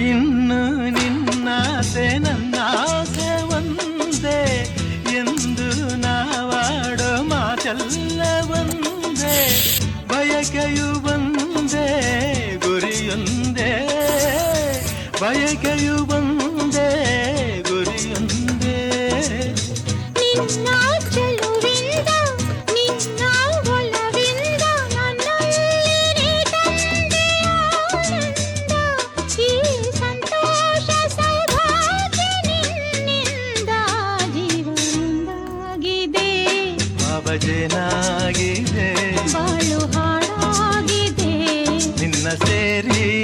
ಇನ್ನು ನಿನ್ನಾಸೆ ನನ್ನಾಸೆ ಒಂದೇ. ಎಂದು ನಾವಾಡೋ ಮಾತೆಲ್ಲ ಒಂದೇ. ಬಯಕೆಯು ಒಂದೇ ಗುರಿಯೊಂದೇ. ಬಯಕೆಯು ಒಂದೇ. ಬಜನಾಗಿದೆ. ಬಾಳು ಹಾಡಾಗಿದೆ. ನಿನ್ನ ಸೇರಿ